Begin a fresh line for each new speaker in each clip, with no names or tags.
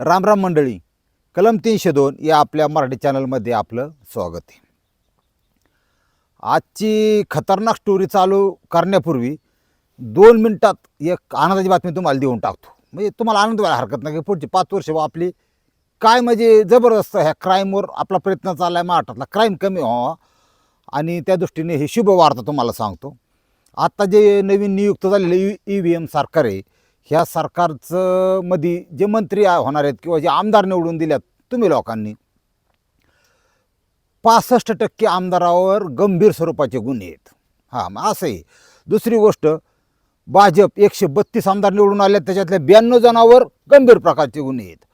रामराम मंडळी कलम तीनशे दोन या आपल्या मराठी चॅनलमध्ये आपलं स्वागत आहे. आजची खतरनाक स्टोरी चालू करण्यापूर्वी दोन मिनटात एक आनंदाची बातमी तुम्हाला देऊन टाकतो. म्हणजे तुम्हाला आनंद व्हायला हरकत नाही की पुढची पाच वर्ष व आपली काय म्हणजे जबरदस्त ह्या क्राईमवर आपला प्रयत्न चालला आहे महाराष्ट्रातला क्राईम कमी व्हावा. आणि त्या दृष्टीने ही शुभ वार्ता तुम्हाला सांगतो. आत्ता जे नवीन नियुक्त झालेले ई व्ही एम सरकार आहे ह्या सरकारचं मध्ये जे मंत्री होणार आहेत किंवा जे आमदार निवडून दिल्यात तुम्ही लोकांनी पासष्ट टक्के आमदारावर गंभीर स्वरूपाचे गुन्हे आहेत. हां मग असं आहे दुसरी गोष्ट भाजप एकशे बत्तीस आमदार निवडून आले त्याच्यातल्या ब्याण्णव जणांवर गंभीर प्रकारचे गुन्हे आहेत.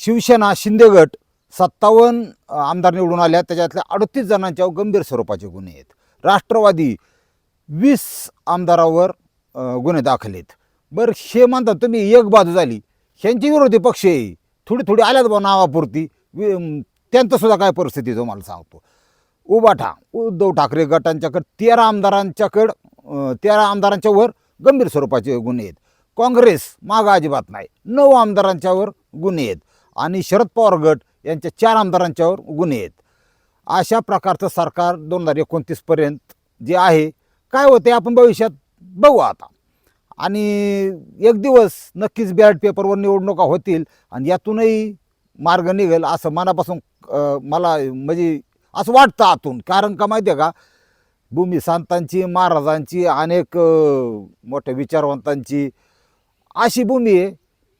शिवसेना शिंदेगट सत्तावन्न आमदार निवडून आल्या त्याच्यातल्या अडतीस जणांच्या गंभीर स्वरूपाचे गुन्हे आहेत. राष्ट्रवादी वीस आमदारावर गुन्हे दाखल आहेत. बरं हे म्हणतात तुम्ही एक बाजू झाली. ह्यांची विरोधी पक्ष आहे. थोडी थोडी आल्यात बा नावापुरती. वि- त्यांचं सुद्धा काय परिस्थिती तुम्हाला सांगतो. उबाठा उद्धव ठाकरे गटांच्याकडं तेरा आमदारांच्याकडं तेरा आमदारांच्या वर गंभीर स्वरूपाचे गुन्हे आहेत. काँग्रेस मागं अजिबात नाही. नऊ आमदारांच्यावर गुन्हे आहेत. आणि शरद पवार गट यांच्या चार आमदारांच्यावर गुन्हे आहेत. अशा प्रकारचं सरकार दोन हजार एकोणतीसपर्यंत जे आहे काय होते आपण भविष्यात बघू आता. आणि एक दिवस नक्कीच बॅलेट पेपरवर निवडणुका होतील आणि यातूनही मार्ग निघेल असं मनापासून मला म्हणजे असं वाटतं आतून. कारण का माहिती आहे का? भूमी संतांची महाराजांची अनेक मोठ्या विचारवंतांची अशी भूमी आहे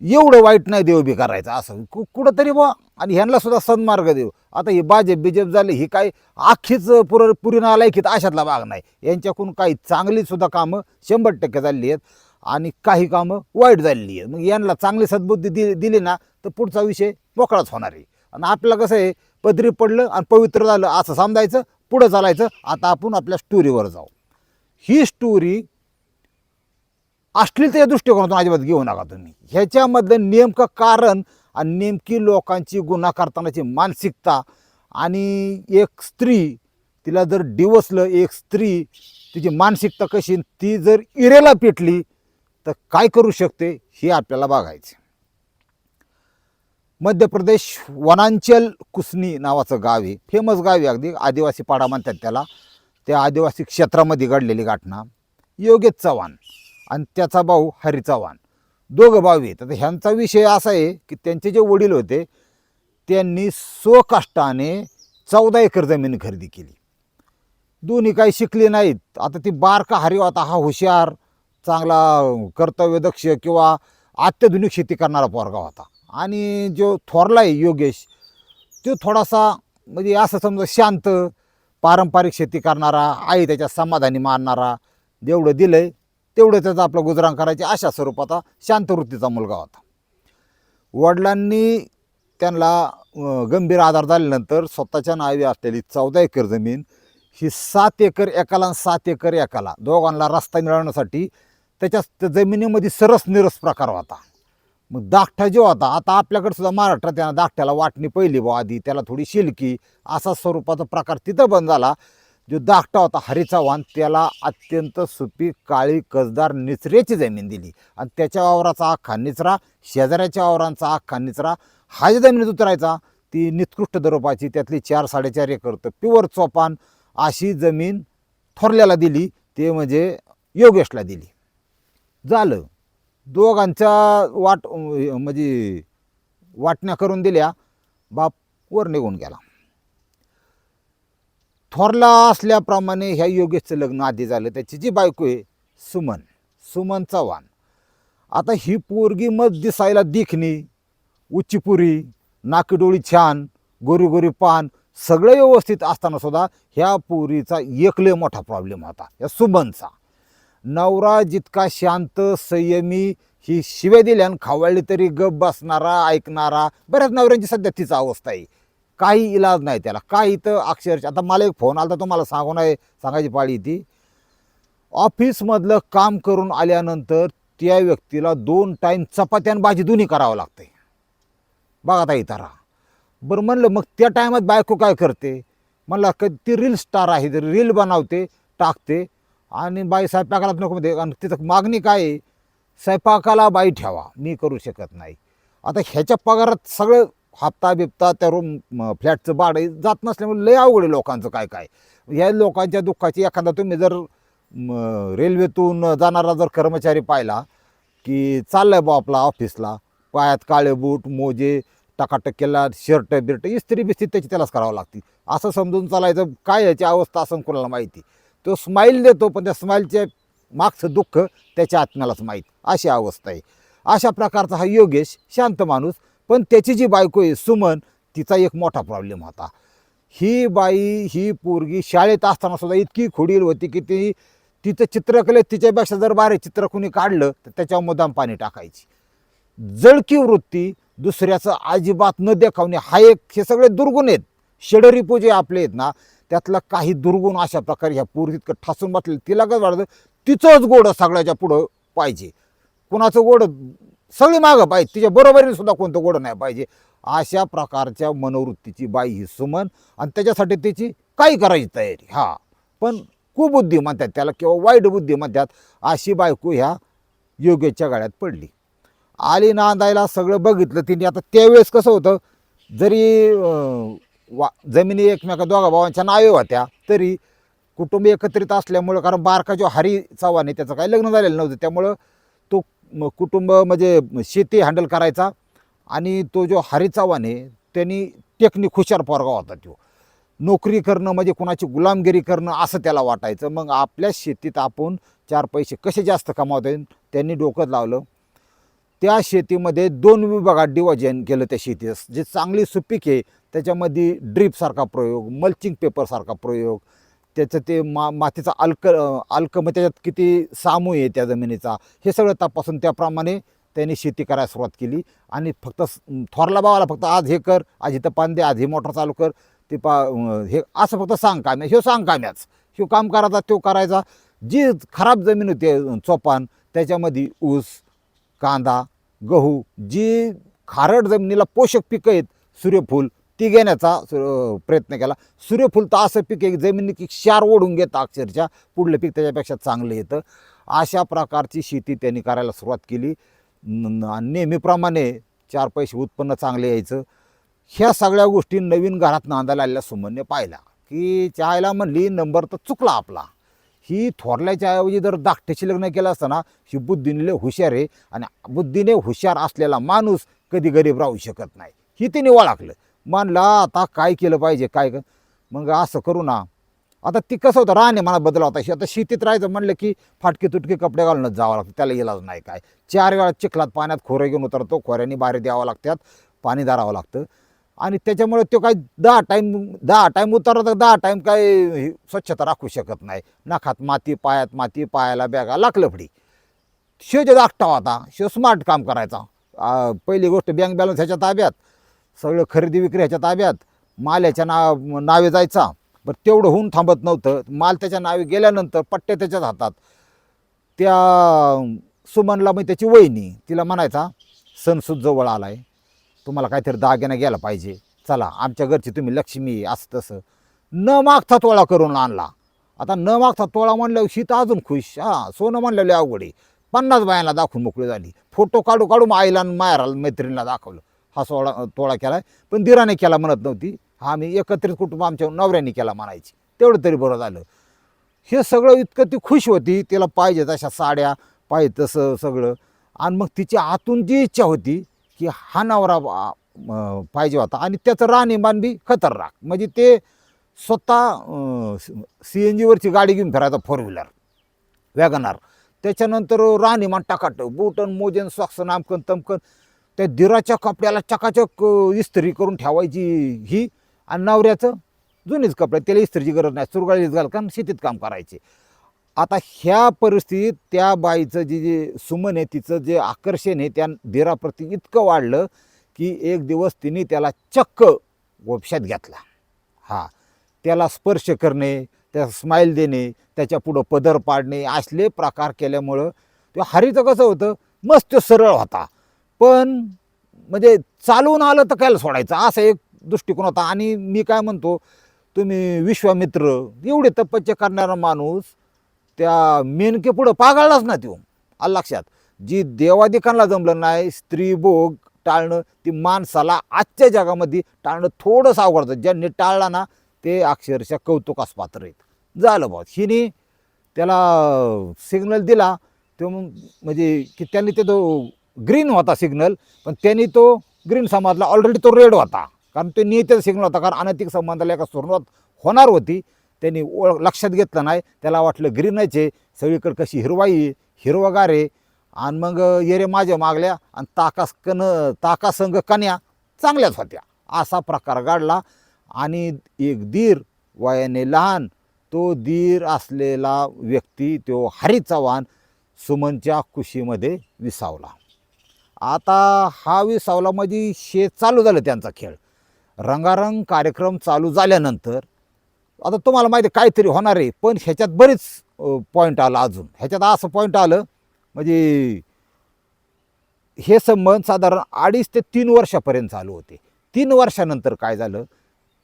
एवढं वाईट नाही देव बी करायचं असं. कु कुठंतरी बुवा आणि ह्यांना सुद्धा सन्मार्ग देऊ. आता ही बाजेप बिजेप झाली ही काय आखीच पुर पुरी नालायकीत अशातला भाग नाही. यांच्याकडून काही चांगलीसुद्धा कामं शंभर टक्के झालेली आहेत. आणि काही कामं वाईट झालेली आहे मग यांना चांगली सद्बुद्धी दि दिली ना तर पुढचा विषय मोकळाच होणार आहे. आणि आपलं कसं आहे पदरी पडलं आणि पवित्र झालं असं समजायचं पुढं चालायचं आता आपण आपल्या स्टोरीवर जाऊ. ही स्टोरी अश्लीलतेच्या दृष्टिकोनातून अजिबात घेऊ नका तुम्ही. ह्याच्यामधलं नेमकं कारण आणि नेमकी लोकांची गुन्हा करतानाची मानसिकता आणि एक स्त्री तिला जर डिवसलं एक स्त्री तिची मानसिकता कशी ती जर इरेला पेटली तर काय करू शकते हे आपल्याला बघायचं मध्य प्रदेश वनांचल कुसनी नावाचं गाव आहे. फेमस गाव आहे अगदी. आदिवासी पाडा म्हणतात त्याला. त्या आदिवासी क्षेत्रामध्ये घडलेली घटना. योगेश चव्हाण आणि त्याचा भाऊ हरी चव्हाण. दोघं भाऊ आहेत. आता ह्यांचा विषय असा आहे की त्यांचे जे वडील होते त्यांनी स्वकष्टाने चौदा एकर जमीन खरेदी केली. दोन्ही काही शिकले नाहीत. आता ती बारका हरी होता हा हुशार चांगला कर्तव्यदक्ष किंवा अत्याधुनिक शेती करणारा पोरगा होता. आणि जो थोरला आहे योगेश तो थोडासा म्हणजे असं समजा शांत पारंपरिक शेती करणारा आई त्याच्या समाधानी मारणारा जेवढं दिलं आहे तेवढं त्याचं आपलं गुजराण करायचे अशा स्वरूपाचा शांत वृत्तीचा मुलगा होता. वडिलांनी त्यांना गंभीर आधार झाल्यानंतर स्वतःच्या नावी असलेली चौदा एकर जमीन ही सात एकर एकाला आणि सात एकर एकाला दोघांना रस्ता मिळवण्यासाठी त्याच्या जमिनीमध्ये सरस निरस प्रकार होता. मग दाखठा जो होता आता आपल्याकडे सुद्धा महाराष्ट्रात त्यांना दाखट्याला वाटणी पहिली बा आधी त्याला थोडी शिलकी असा स्वरूपाचा प्रकार तिथं बंद झाला. जो दाखटा होता हरी चव्हाण त्याला अत्यंत सुपीक काळी कसदार निचऱ्याची जमीन दिली. आणि त्याच्या वावराचा अख्खा निचरा शेजाऱ्याच्या वावरांचा अख्खा निचरा हा ज्या जमिनीत उतरायचा ती निकृष्ट दरोपाची त्यातली चार साडेचार एकर तर प्युअर चोपान अशी जमीन थोरल्याला दिली ते म्हणजे योगेशला दिली. झालं. दोघांच्या वाट म्हणजे वाटण्या करून दिल्या बाप वर निघून गेला. थोरला असल्याप्रमाणे ह्या योगेशचं लग्न आधी झालं. त्याची जी बायको आहे सुमन सुमन चव्हाण. आता ही पोरगी मग दिसायला दिखणी उच्चीपुरी नाकीडोळी छान गोरी गोरी पान सगळं व्यवस्थित असताना सुद्धा ह्या पोरीचा एक लय मोठा प्रॉब्लेम होता. या सुमनचा. नवरा जितका शांत संयमी ही शिवे दिल्यानं खावळली तरी गप बसणारा ऐकणारा बऱ्याच नवऱ्यांची सध्या तिचा अवस्था आहे. काही इलाज नाही त्याला. काही तर अक्षरशः आता मला एक फोन आला तर तुम्हाला सांगू नाही सांगायची पाळी ती. ऑफिसमधलं काम करून आल्यानंतर त्या व्यक्तीला दोन टाईम चपात्या आणि भाजी दोन्ही करावं लागते बघा ताई तारा बरं म्हणलं मग त्या टायमात बायको काय करते? म्हणलं क ती रील स्टार आहे रील बनवते टाकते. आणि बाई स्वयंपाकाला नको म्हणते. आणि तिथं मागणी काय आहे? स्वयंपाकाला बाई ठेवा. मी करू शकत नाही. आता ह्याच्या पगारात सगळं हप्ता बिप्ता त्या रूम फ्लॅटचं भाडं जात नसल्यामुळे लय अवघड आहे लोकांचं काय काय. या लोकांच्या दुःखाची एखादा तुम्ही जर रेल्वेतून जाणारा जर कर्मचारी पाहिला की चाललाय बा आपला ऑफिसला पायात काळे बूट मोजे टकाटक केला शर्ट बिर्ट इस्त्री बिस्त्री त्याची त्यालाच करावं लागते. असं समजून चालायचं काय याची अवस्था असं कोणाला माहिती? तो स्माईल देतो पण त्या स्माईलच्या मागचं दुःख त्याच्या आत्म्यालाच माहीत. अशी अवस्था आहे. अशा प्रकारचा हा योगेश शांत माणूस पण त्याची जी बायको आहे सुमन तिचा एक मोठा प्रॉब्लेम होता. ही बाई ही पोरगी शाळेत असताना सुद्धा इतकी खुडील होती की ती तिचं चित्रकलेत तिच्यापेक्षा जर बारे चित्र कोणी काढलं तर त्याच्यावर मुद्दाम पाणी टाकायची. जळकी वृत्ती दुसऱ्याचं अजिबात न देखावणे हा एक हे सगळे दुर्गुण आहेत. शेडरी पूजे आपले आहेत ना त्यातला काही दुर्गुण अशा प्रकारे ह्या पोरी तितकं ठासून बसले तिला काय वाटतं तिचंच गोड सगळ्याच्या पुढं पाहिजे. कुणाचं गोड सगळी मागं पाहिजे तिच्या बरोबरीने सुद्धा कोणतं गोड नाही पाहिजे. अशा प्रकारच्या मनोवृत्तीची बाई ही सुमन आणि त्याच्यासाठी त्याची काही करायची तयारी. हा. पण कुबुद्धी म्हणतात त्याला किंवा वाईट बुद्धी म्हणतात अशी बायको ह्या योगेच्या गाड्यात पडली. आली नांदायला सगळं बघितलं तिने. आता त्यावेळेस कसं होतं जरी वा जमिनी एकमेका दोघा भावांच्या नावे होत्या तरी कुटुंब एकत्रित असल्यामुळं कारण बारका जो हरी चव्हाण आहे त्याचं काही लग्न झालेलं नव्हतं. त्यामुळं तो कुटुंब म्हणजे शेती हँडल करायचा आणि तो जो हरी चव्हाण आहे त्यांनी टेक्निक हुशार पोरगा होता तो. नोकरी करणं म्हणजे कुणाची गुलामगिरी करणं असं त्याला वाटायचं. मग आपल्या शेतीत आपण चार पैसे कसे जास्त कमावता येईल त्यांनी डोकं लावलं. त्या शेतीमध्ये दोन विभागात डिवायजन केलं त्या शेतीचं. जे चांगली सुपीक आहे त्याच्यामध्ये ड्रीपसारखा प्रयोग मल्चिंग पेपरसारखा प्रयोग त्याचं ते मा मातीचा अल्क अल्क मग त्याच्यात किती सामू आहे त्या जमिनीचा हे सगळं तपासून त्याप्रमाणे त्यांनी शेती करायला सुरुवात केली. आणि फक्त थोरला भावाला फक्त आज हे कर आज इथं पान दे आज हे मोटर चालू कर ते पा हे असं फक्त सांग काम ह्यो सांग काम्याच ह्यो काम करायचा तो करायचा. जी खराब जमीन होती चोपान त्याच्यामध्ये ऊस कांदा गहू जी खारट जमिनीला पोषक पिकं आहेत सूर्यफूल ती घेण्याचा प्रयत्न केला. सूर्यफूल तर असं पीक एक जमिनी की क्षार ओढून घेतं अक्षरशः पुढलं पीक त्याच्यापेक्षा चांगलं येतं. अशा प्रकारची शेती त्यांनी करायला सुरुवात केली. न- नेहमीप्रमाणे चार पैसे उत्पन्न चांगले यायचं. ह्या सगळ्या गोष्टी नवीन घरात नांदायला आलेल्या सुमनने पाहिला. की चायला म्हणली नंबर तर चुकला आपला. ही थोरल्याच्या ऐवजी जर धाकट्याशी लग्न केलं असतं ना ही बुद्धीने लय हुशार आहे आणि बुद्धीने हुशार असलेला माणूस कधी गरीब राहू शकत नाही. ही तिने ओळखलं. मानला आता काय केलं पाहिजे काय मग असं करू ना. आता ती कसं होतं राहणे मला बदला होता आता शेतीत राहायचं म्हणलं की फाटके तुटके कपडे घालूनच जावं लागतं त्याला इलाज नाही काय. चार वेळा चिखलात पाण्यात खोरे घेऊन उतरतो खोऱ्याने बाहेर द्यावं लागतात पाणी धारावं लागतं. आणि त्याच्यामुळे तो काय दहा टाईम दहा टाईम उतरला तर दहा टाईम काय स्वच्छता राखू शकत नाही. नाकात माती पायात माती पायाला बॅगा लागलं फडी. शो जे धाकटा होता. शो स्मार्ट काम करायचा. पहिली गोष्ट बँक बॅलन्स ह्याच्या ताब्यात. सगळं खरेदी विक्री ह्याच्या ताब्यात. माल ह्याच्या ना नावे जायचा. बरं तेवढं होऊन थांबत नव्हतं. माल त्याच्या नावे गेल्यानंतर पट्टे त्याच्याच हातात. त्या सुमनला मग त्याची वहिनी तिला म्हणायचा सणसूद जवळ आला आहे तुम्हाला काहीतरी दागिना गेला पाहिजे. चला आमच्या घरची तुम्ही लक्ष्मी असं तसं. न मागता तोळा करून आणला. आता न मागता तोळा म्हणल्यावर शी तर अजून खुश. हां सोनं म्हणलेलं अवघड आहे. पन्नास बायांना दाखवून मोकळी झाली. फोटो काढू काढू आईला आणि मायराला मैत्रिणीला दाखवलं. हा सोळा तोळा केलाय पण दिराने केला म्हणत नव्हती. हा आम्ही एकत्रित कुटुंब आमच्या नवऱ्याने केला म्हणायची. तेवढं तरी बरं झालं. हे सगळं इतकं ती खुश होती तिला पाहिजे तशा साड्या पाहिजे तसं सगळं. आणि मग तिची आतून जी इच्छा होती की हा नवरा पाहिजे होता. आणि त्याचं राहणीमान बी खतरनाक. म्हणजे ते स्वतः सी एन जीवरची गाडी घेऊन फिरायचा फोर व्हीलर. वॅगनार. त्याच्यानंतर राहणीमान टाकाट बुटन मोजन सॉक्स नामकन तमकन. त्या दिराच्या कपड्याला चकाचक इस्त्री करून ठेवायची ही. आणि नवऱ्याचं जुनीच कपडे. त्याला इस्त्रीची गरज नाही. सुरगाळीच घाल कारण शेतीत काम करायचे. आता ह्या परिस्थितीत त्या बाईचं जे जे सुमन आहे तिचं जे आकर्षण आहे त्या दिराप्रती इतकं वाढलं की एक दिवस तिने त्याला चक्क वपशात घेतला. हा. त्याला स्पर्श करणे त्याला स्माईल देणे त्याच्या पुढं पदर पाडणे असले प्रकार केल्यामुळं ते हरीचं कसं होतं मस्त सरळ होता. पण म्हणजे चालून आलं तर कायला सोडायचं? असा एक दृष्टिकोन होता. आणि मी काय म्हणतो तुम्ही विश्वामित्र एवढे तपस्या करणारा माणूस त्या मेनके पुढं पागाळलाच ना तो आलं लक्षात. जी देवादिकांना जमलं नाही स्त्री भोग टाळणं ती माणसाला आजच्या जगामध्ये टाळणं थोडंसं अवघड होतं. ज्यांनी टाळला ना ते अक्षरशः कौतुकास पात्र आहेत. झालं भाऊ हिने त्याला सिग्नल दिला. तो मग म्हणजे की त्यांनी ते तो ग्रीन होता सिग्नल पण त्यांनी तो ग्रीन समजला ऑलरेडी तो रेड होता. कारण तो नेत्याचा सिग्नल होता. कारण अनैतिक संबंधाला एका सुरुवात होणार होती. त्यांनी ओळख लक्षात घेतलं नाही. त्याला वाटलं ग्रीनच आहे. सगळीकडे कशी हिरवाई हिरवगार आहे. आणि मग येरे माझ्या मागल्या आणि ताकास कन ताकासंग कन्या चांगल्याच होत्या. असा प्रकार घडला. आणि एक दीर वयाने लहान तो दीर असलेला व्यक्ती तो हरी चव्हाण सुमनच्या कुशीमध्ये विसावला. आता हा विसावला म्हणजे शे चालू झालं त्यांचा खेळ. रंगारंग कार्यक्रम चालू झाल्यानंतर आता तुम्हाला माहिती आहे काहीतरी होणार आहे. पण ह्याच्यात बरेच पॉईंट आला अजून. ह्याच्यात असं पॉईंट आलं म्हणजे हे संबंध साधारण अडीच ते तीन वर्षापर्यंत चालू होते. तीन वर्षानंतर काय झालं?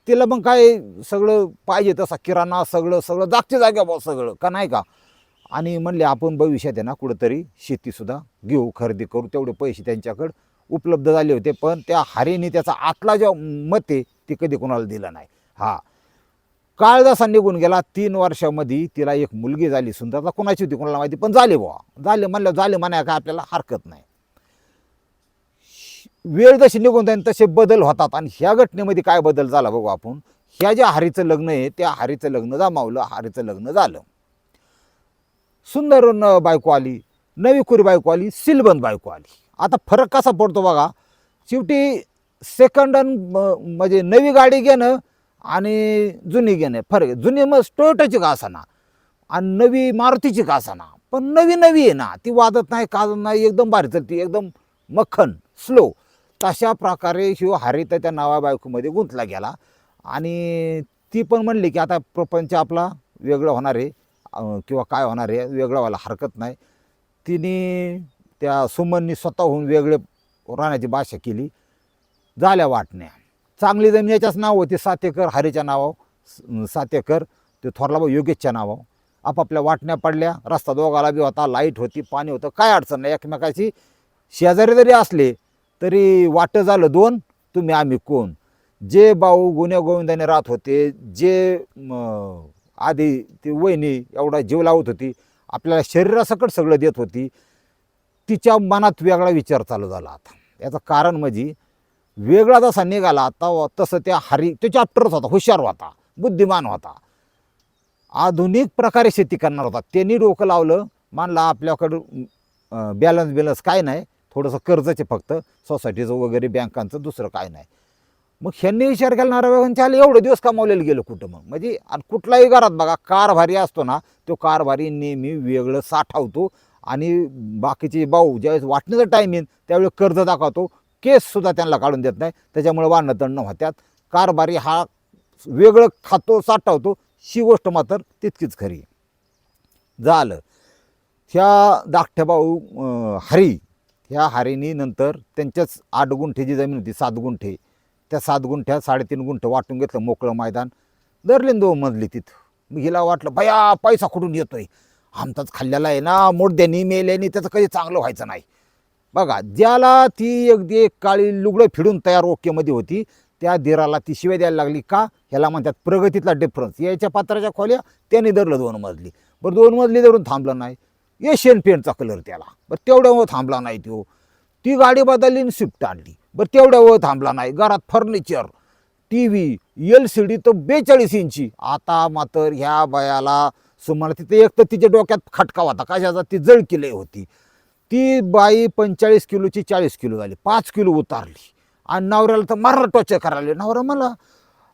तिला मग काय सगळं पाहिजे तसा किराणा सगळं सगळं जागच्या जाग्या बा सगळं का नाही का? आणि म्हणले आपण भविष्यात आहे ना कुठंतरी शेतीसुद्धा घेऊ खरेदी करू. तेवढे पैसे त्यांच्याकडं उपलब्ध झाले होते पण त्या हारेने त्याचा आतला जो मत आहे ते कधी कोणाला दिला नाही. हा. काळ जसा निघून गेला. तीन वर्षामध्ये तिला एक मुलगी झाली सुंदरता कोणाची होती कोणाला माहिती? पण झाले बुवा. झाले म्हणलं झाले म्हणाय काय आपल्याला हरकत नाही. वेळ जशी निघून जाईल तसे बदल होतात. आणि ह्या घटनेमध्ये काय बदल झाला बघू आपण? ह्या ज्या हारीचं लग्न आहे त्या हारीचं लग्न जमावलं हारीचं लग्न झालं. सुंदर न बायको आली नवी कुरी बायको आली सिलबंद बायको आली. आता फरक कसा पडतो बघा? शेवटी सेकंड म्हणजे नवी गाडी घेणं आणि जुनी घेणे फरक जुने जुनी मग टोयोटाची का असाना? आणि नवी मारुतीची का असाना? पण नवी नवी आहे ना ती वादत नाही काजत नाही एकदम भारी चालती एकदम मक्खन स्लो तशा प्रकारे शिव हरित त्या नावा बायकोमध्ये गुंतला गेला. आणि ती पण म्हणली की आता प्रपंच आपला वेगळं होणार आहे किंवा काय होणार आहे वेगळं व्हायला हरकत नाही. तिने त्या सुमननी स्वतःहून वेगळे राहण्याची भाषा केली. झाल्या वाटण्या. चांगली जमीन याच्याच नाव होती सात एकर हरीच्या नावावर सात एकर थोरला भाऊ योगेशच्या नावावर. आपापल्या वाटण्या पडल्या रस्ता दोघाला बी होता लाइट होती पाणी होतं काय अडचण नाही एकमेकाची शेजारी जरी असले तरी वाटं झालं दोन तुम्ही आम्ही कोण? जे भाऊ गुन्हेगोविंदाने राहत होते जे आधी ती वहिनी एवढा जीव लावत होती आपल्याला शरीरासकट सगळं देत होती तिच्या मनात वेगळा विचार चालू झाला आता. याचं कारण म्हणजे वेगळा जसा निघाला आता तसं त्या हरी तो चॅप्टरच होता हुशार होता बुद्धिमान होता. आधुनिक प्रकारे शेती करणार होता. त्यांनी डोकं लावलं मानला आपल्याकडं बॅलन्स बिलन्स काय नाही थोडंसं कर्जचे फक्त सोसायटीचं वगैरे बँकांचं दुसरं काय नाही. मग ह्यांनी विचार केला नारायणच्या आले एवढे दिवस कमावलेलं गेलं कुठं मग? म्हणजे आणि कुठलाही घरात बघा कारभारी असतो ना तो कारभारी नेहमी वेगळं साठवतो आणि बाकीचे भाऊ ज्यावेळेस वाटण्याचा टाईम येईल त्यावेळेस कर्ज दाखवतो. केससुद्धा त्यांना काढून देत नाही. त्याच्यामुळे वानतण तणणं होत्यात. कारभारी हा वेगळं खातो साठवतो. ही गोष्ट मात्र तितकीच खरी. झालं. ह्या धाकट्या भाऊ हरी ह्या हरीनी नंतर त्यांच्याच आठ गुंठे जी जमीन होती सात गुंठे. त्या सात गुंठ्या साडेतीन गुंठे वाटून घेतलं मोकळं मैदान. धरले न दोन मजली तिथं. हिला वाटलं भया पैसा कुठून येतोय? आमचाच खाल्लेला आहे ना मोडद्यानी मेल्याने त्याचं कधी चांगलं व्हायचं नाही. बघा ज्याला ती अगदी एक काळी लुगडं फिडून तयार ओकेमध्ये होती त्या दिराला ती शिवाय द्यायला लागली का? ह्याला म्हणतात प्रगतीतला डिफरन्स याच्या पात्राच्या खोल्या त्याने धरलं दोन मजली. बरं दोन मजली धरून थांबलं नाही. एशियन पेंटचा कलर त्याला. बरं तेवढ्यावर थांबला नाही तो. ती गाडी बदलली आणि स्विफ्ट आणली. बरं तेवढ्यावर थांबला नाही. घरात furniture T V L C D तर बेचाळीस इंची. आता मात्र ह्या बायाला सुमारे तिथे एक तर तिच्या डोक्यात खटका होता. कशाचा? ती जळकिले होती. ती बाई पंचेचाळीस किलोची चाळीस किलो झाली पाच किलो उतारली. आणि नवऱ्याला तर मारलं टॉर्चर करायला नवरा मला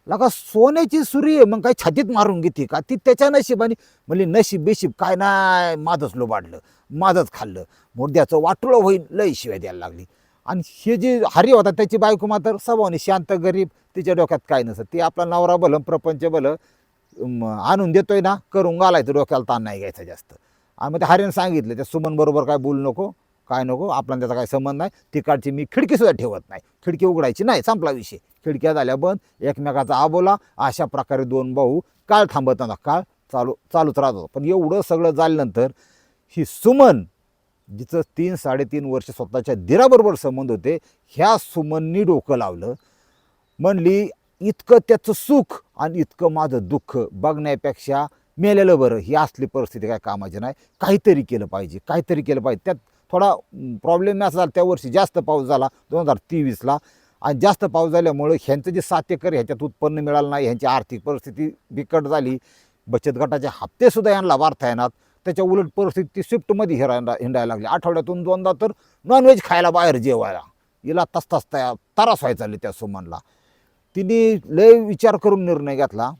लगा सोन्याची सुरी आहे मग काय छातीत मारून घेते का? ती त्याच्या नशिबाने म्हणजे नशीब बेशीब काय नाही माझंच लोबाडलं माझंच खाल्लं मोड्याचं वाटुळं होईल लय शिवाय द्यायला लागली. आणि हे जे हरी होता त्याची बायको मात्र स्वभावाने शांत गरीब तिच्या डोक्यात काय नसतं. ती आपला नवरा भलं प्रपंच भलं आणून देतोय ना करून घालायचं डोक्याला ताण नाही घ्यायचा जास्त. आणि मग त्या हरीनं सांगितलं त्या सुमन बरोबर काय बोलू नको काय नको आपला त्याचा काय संबंध नाही. तिकडची मी खिडकीसुद्धा ठेवत नाही. खिडकी उघडायची नाही संपला विषय. खिडक्या झाल्या बंद. एकमेकाचा आबोला अशा प्रकारे दोन भाऊ काळ थांबत काळ चालू चालूच राहत होता. पण एवढं सगळं झाल्यानंतर ही सुमन जिचं तीन साडेतीन वर्ष स्वतःच्या दिराबरोबर संबंध होते ह्या सुमननी डोकं लावलं. म्हणली इतकं त्याचं सुख आणि इतकं माझं दुःख बघण्यापेक्षा मेलेलं बरं ही असली परिस्थिती काय कामाची नाही. काहीतरी केलं पाहिजे काहीतरी केलं पाहिजे. त्यात थोडा प्रॉब्लेम असा झाला त्या वर्षी जास्त पाऊस झाला दोन हजार तेवीसला. आणि जास्त पाऊस झाल्यामुळं ह्यांचं जे सात एकर ह्याच्यात उत्पन्न मिळालं नाही ह्यांची आर्थिक परिस्थिती बिकट झाली. बचत गटाचे हप्तेसुद्धा यांना वाढता येणार. त्याच्या उलट परिस्थिती स्विफ्टमध्ये हिरायला हिंडायला लागली. आठवड्यातून दोनदा तर नॉनव्हेज खायला बाहेर जेवायला. हिला तस तस तया तरास व्हायचा त्या सुमनला. तिने लय विचार करून निर्णय घेतला.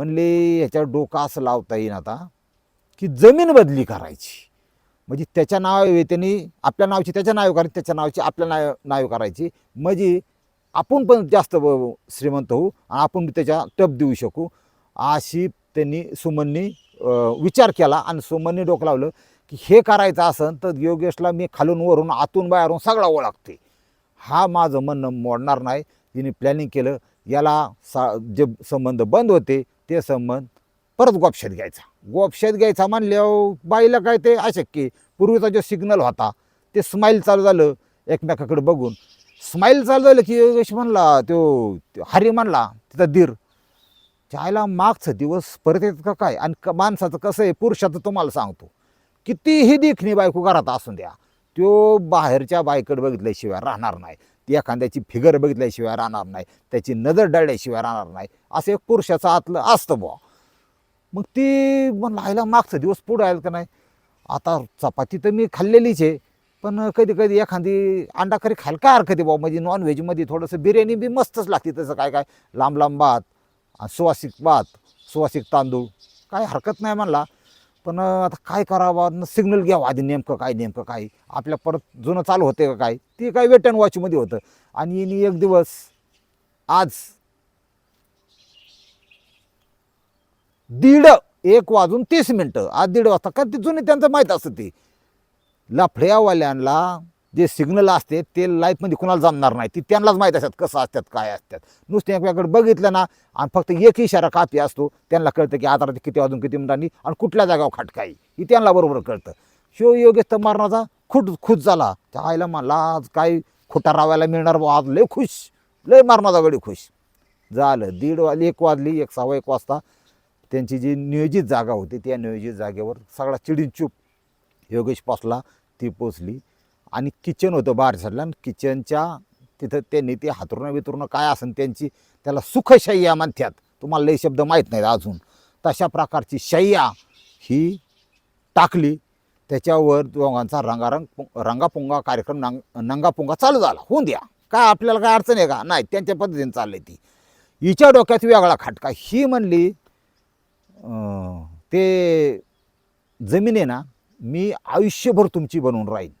म्हणले ह्याच्यावर डोकं असं लावता येईन आता की जमीन बदली करायची. म्हणजे त्याच्या नावे त्यांनी आपल्या नावाची त्याच्या नावे करायची त्याच्या नावाची आपल्या नाव नावे करायची. म्हणजे आपण पण जास्त श्रीमंत होऊ आणि आपण त्याच्या टप देऊ शकू. अशी त्यांनी सुमननी विचार केला आणि सुमननी डोकं लावलं की हे करायचं असेल तर योगेशला मी खालून वरून आतून बाहेरून सगळा ओळखते हा माझं म्हणणं मोडणार नाही. तिने प्लॅनिंग केलं. याला सा जे संबंध बंद होते ते संबंध परत गोपशात घ्यायचा. गोपशात घ्यायचा म्हणल्यावर बाईला काय ते अशक्य पूर्वीचा जो सिग्नल होता ते स्माईल चालू झालं एकमेकाकडे बघून. स्माईल चालू झालं की योगेश म्हणला तो हरी म्हणला तिचा दीर चायला मागचं दिवस परत येत का काय? आणि क- माणसाचं कसं आहे पुरुषाचं तुम्हाला सांगतो. कितीही देखणी बायको घरात असून द्या तो बाहेरच्या बायकडे बघितल्याशिवाय राहणार नाही. ती एखाद्याची फिगर बघितल्याशिवाय राहणार नाही. त्याची नजर डळल्याशिवाय राहणार नाही. असं एक पुरुषाचं आतलं असतं बुवा. मग ती मग लायला मागचं दिवस पुढं आहे का नाही? आता चपाती तर मी खाल्लेलीच आहे. पण कधी कधी एखादी अंडा करी खायला काय हरकत आहे बाबा म्हणजे नॉनव्हेजमध्ये थोडंसं बिर्याणी बी मस्तच लागते तसं काय काय? लांब लांब भात आणि सुवासिक भात सुवासिक तांदूळ. काय हरकत नाही म्हणला. पण आता काय करावं? सिग्नल घ्यावं आधी नेमकं काय नेमकं काय? आपल्या परत जुनं चालू होते का काय? ते काय वेट अँड वॉचमध्ये होतं. आणि यांनी एक दिवस आज दीड एक वाजून तीस मिनटं आज दीड वाजता. का ते जुने त्यांचं माहीत असतं ते. लफड्यावाल्यांना जे सिग्नल असते ते लाईफमध्ये कुणाला जमणार नाही. ती त्यांनाच माहीत असतात कसं असतात काय असतात. नुसते एकमेकाकडे बघितलं ना आणि फक्त एक इशारा कापी असतो. त्यांना कळतं की आता किती वाजून किती मिनिटांनी आणि कुठल्या जागावर खटकाई. ही त्यांना बरोबर कळतं. शो योगेश तर मारणाचा खुट खुश झाला. त्या आईला मला आज काय खोटा रावायला मिळणार बुवा, आज लय खुश. लय मारणाचा गडी खुश. झालं. दीड वाजली एक वाजली एक सव्वा एक वाजता. त्यांची जी नियोजित जागा होती त्या नियोजित जागेवर सगळा चिडीन चूप योगेश पासला. ती पोचली. आणि किचन होतं बाहेर साईडला आणि किचनच्या तिथं त्यांनी ते हातरुणं वितरणं काय असेल त्यांची त्याला सुखशय्या म्हणतात. तुम्हाला लई शब्द माहीत नाहीत अजून. तशा प्रकारची शय्या ही टाकली. त्याच्यावर दोघांचा रंगारंग पु- रंगापुंगा कार्यक्रम नंग नंगापुंगा चालू झाला. होऊन द्या. काय आपल्याला काय अडचण आहे का? नाही त्यांच्या पद्धतीने चालली ती. हिच्या डोक्यात वेगळा खाटका. ही म्हणली ते जमीन आहे ना मी आयुष्यभर तुमची बनवून राहीन.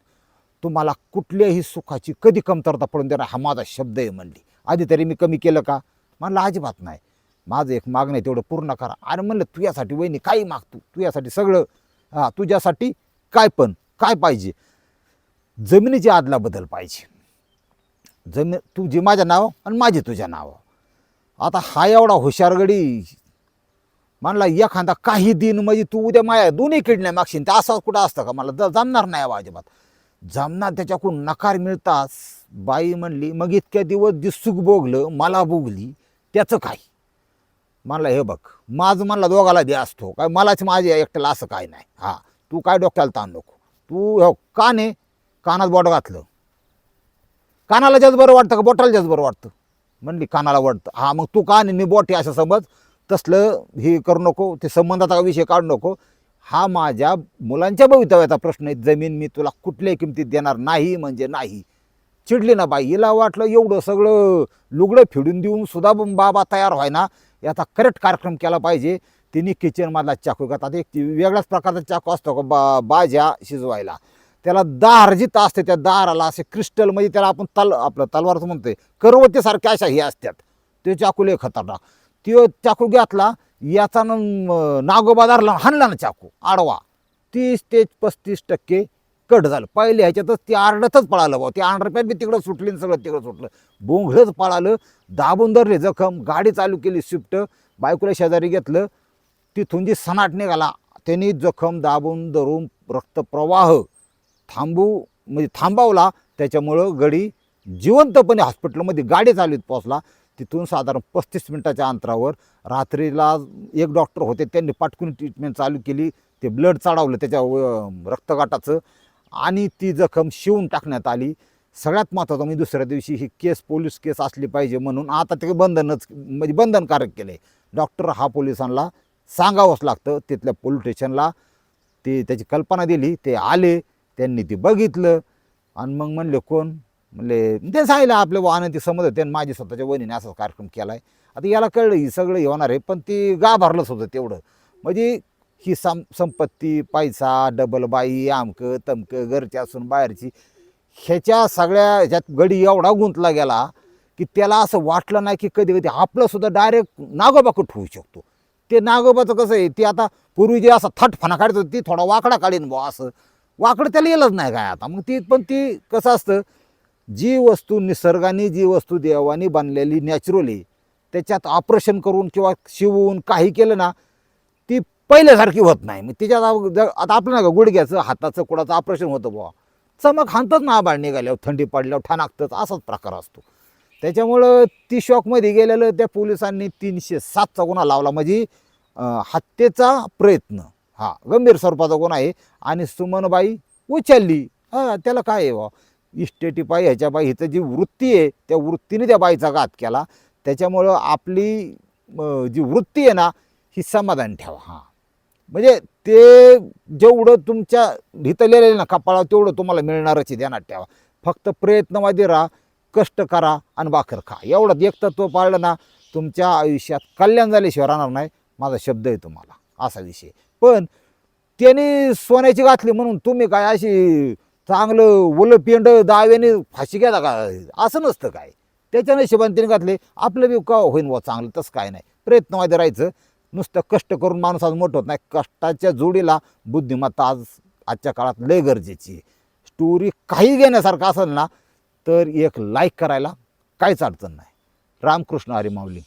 तुम्हाला कुठल्याही सुखाची कधी कमतरता पडून देणार? हा माझा शब्द आहे म्हणली. आधी तरी मी कमी केलं का? म्हणलं अजिबात नाही. माझं एक मागणं आहे तेवढं पूर्ण करा. आणि म्हणलं तुझ्यासाठी वहिनी काही मागतो तुझ्यासाठी सगळं हां तुझ्यासाठी काय पण काय पाहिजे? जमिनीची आदला बदल पाहिजे. जमीन तुझी माझ्या नाव आणि माझी तुझ्या नाव. आता हा एवढा हुशारगडी म्हणला एखादा काही दिन म्हणजे तू उद्या माया दोन्ही किडण्या मागशील ते असं कुठं असतं का? मला ज- जमणार नाही अजिबात. जमणार त्याच्याकडून नकार मिळताच बाई म्हणली मग इतक्या दिवस जे भोगलं मला भोगली त्याचं काय म्हणला हे बघ माझं म्हणला दोघाला दे असतो काय मलाच माझ्या एकट्याला असं काय नाही. हां तू काय डोक्याला ताण नको. तू हो का नाही कानात बोट घातलं. कानाला जास्त बरं वाटतं का बोटाला जास्त बरं वाटतं? म्हणली कानाला वाटतं. हां मग तू का नाही मी बोट आहे असं समज तसलं हे करू नको ते संबंधाचा विषय काढू नको. हा माझ्या मुलांच्या भवितव्याचा प्रश्न आहे. जमीन मी तुला कुठल्याही किमतीत देणार नाही म्हणजे नाही. चिडली ना बाई हिला वाटलं एवढं सगळं लुगडं फिडून देऊन सुद्धा बाबा तयार व्हाय ना याचा करेक्ट कार्यक्रम केला पाहिजे. तिने किचनमधला चाकू घेतात एक वेगळ्याच प्रकारचा चाकू असतो का बा बाज्या शिजवायला. त्याला दार जिथं असते त्या दाराला असे क्रिस्टल म्हणजे त्याला आपण तल आपलं तलवारचं म्हणतोय. करवतीसारख्या अशा हे असतात. ते चाकू लय खतरनाक. तो चाकू घेतला याचा नागोबा धरला हाणला ना चाकू आडवा. तीस ते पस्तीस टक्के कट झालं. पहिले ह्याच्यातच ती आरडतच पळालं भाऊ. ती आंड्रपॅट बी तिकडं सुटली सगळं तिकडं सुटलं. बोंगळंच पळालं. दाबून धरले जखम गाडी चालू केली स्विफ्ट बायकोला शेजारी घेतलं. तिथून जी सनाट निघाला त्यांनी जखम दाबून धरून रक्तप्रवाह थांबू म्हणजे थांबवला. त्याच्यामुळं गडी जिवंतपणे हॉस्पिटलमध्ये गाडी चालवीत पोचला तिथून साधारण पस्तीस मिनटाच्या अंतरावर रात्रीला एक डॉक्टर होते त्यांनी पाटकून ट्रीटमेंट चालू केली. ते ब्लड चढावलं त्याच्या व- आणि ती जखम शिवून टाकण्यात आली. सगळ्यात महत्त्वाचं म्हणजे दुसऱ्या दिवशी ही केस पोलीस केस असली पाहिजे म्हणून आता ते बंधनच म्हणजे बंधनकारक केलं आहे डॉक्टर हा पोलिसांना सांगावंच लागतं. तिथल्या पोलीस स्टेशनला ते त्याची कल्पना दिली ते आले त्यांनी ते बघितलं. आणि मग म्हणले कोण? म्हणले ते सांगितलं आपले आनंदी समज होते आणि माझी स्वतःच्या वहिनीने असा कार्यक्रम केला आहे आता याला कळलं ही सगळं हे होणार आहे पण ती गाभारलंच होतं तेवढं. म्हणजे ही सं संपत्ती पैसा डबल बाई आमकं तमकं घरची असून बाहेरची ह्याच्या सगळ्या ह्याच्यात गडी एवढा गुंतला गेला की त्याला असं वाटलं नाही की कधी कधी आपलंसुद्धा डायरेक्ट नागोबाकट होऊ शकतो. ते नागोबाचं कसं आहे ते आता पूर्वी जे असं थटफणा काढत होती ती थोडा वाकडा काढीन बुवा असं. वाकडं त्याला येलंच नाही काय आता. मग ती पण ती कसं असतं जी वस्तू निसर्गाने जी वस्तू देवाने बांधलेली नॅचरली त्याच्यात ऑपरेशन करून किंवा शिवून काही केलं ना ती पहिल्यासारखी होत नाही. मग तिच्यात आता आपलं नाही का गुडघ्याचं हाताचं कुडाचं ऑपरेशन होतं बुवा. चमक हाणतच ना आबाळ निघाल्यावर थंडी पडल्यावर ठाणाकतंच असाच प्रकार असतो. त्याच्यामुळं ती शॉकमध्ये गेलेलं त्या पोलिसांनी तीनशे सातचा गुन्हा लावला. म्हणजे हत्येचा प्रयत्न. हा गंभीर स्वरूपाचा गुन्हा आहे. आणि सुमनबाई उचलली. हां त्याला काय आहे बा इस्टेटी पाय ह्याच्या पाय हिचं जी वृत्ती आहे त्या वृत्तीने त्या बाईचा घात केला. त्याच्यामुळं आपली जी वृत्ती आहे ना ही समाधान ठेवा. हां. म्हणजे ते जेवढं तुमच्या हिथं लिहिलेलं ना कपाळा तेवढं तुम्हाला मिळणारच ध्यानात ठेवा. फक्त प्रयत्नवादी राहा कष्ट करा आणि भाकर खा. एवढं एक तत्व पाळलं ना तुमच्या आयुष्यात कल्याण झाल्याशिवाय राहणार नाही. माझा शब्द आहे तुम्हाला. असा विषय पण त्याने सोन्याची घातली म्हणून तुम्ही काय अशी चांगलं ओलं पेंड दाव्याने फाशी घ्या का? असं नसतं काय. त्याच्या नशिबाने त्याने घातले. आपलं बी का होईन व चांगलं? तसं काय नाही. प्रयत्नवादी राहायचं. नुसतं कष्ट करून माणूस आज मोठं होत नाही. कष्टाच्या जोडीला बुद्धिमत्ता आज आजच्या काळात लय गरजेची स्टोरी काही घेण्यासारखं असेल ना तर एक लाईक करायला काहीच अडचण नाही. रामकृष्ण हरी माऊली.